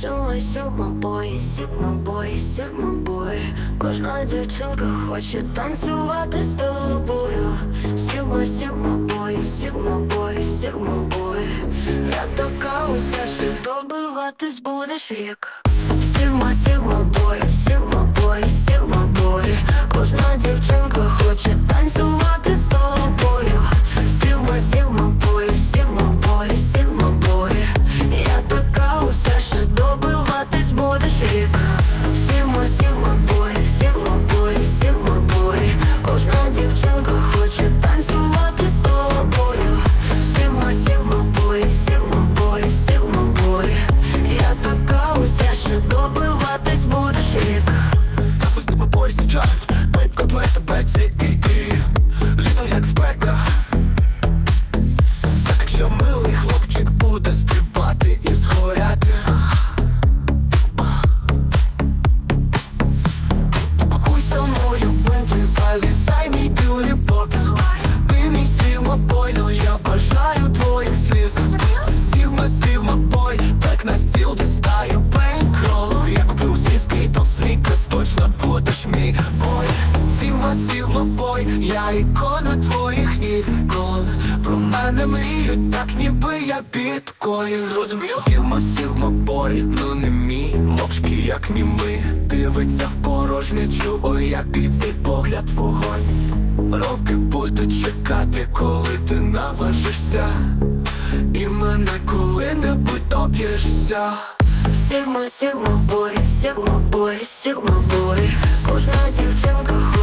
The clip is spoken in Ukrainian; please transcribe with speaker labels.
Speaker 1: Сьома, сьома бої, сігма бої, сігма бої Кожна дівчинка хоче танцювати з тобою. Сігма, сігма бої, сігма бої, сігма бої Я така уся, що добиватись будеш вік Сігма, сігма бой, бой Кожна дівчинка хоче танцювати з тобою. Сігма, сігма бой, сігма бой, сігма бой. Я така уся, що добиватись будеш
Speaker 2: рік. Залізай мій бюрі бокс Ти мій сігма бой, ну я бажаю твоїх сліз. Сігма, сігма бой, так на стіл дістаю бейнкрол Я куплю сіський то слікас, точно будеш мій бой. Сігма, сігма бой, я ікона твоїх Про мріють, так ніби я біткоін. Зрозумів? Сігма, сігма бой, ну не мій Мовчки, як німи Дивиться в порожничу, ой, який цей погляд вогонь. Роки будуть чекати, коли ти наважишся. І мене коли-небудь доб'єшся.
Speaker 1: Сігма, сігма бой, сігма бой, сігма бой Кожна дівчинка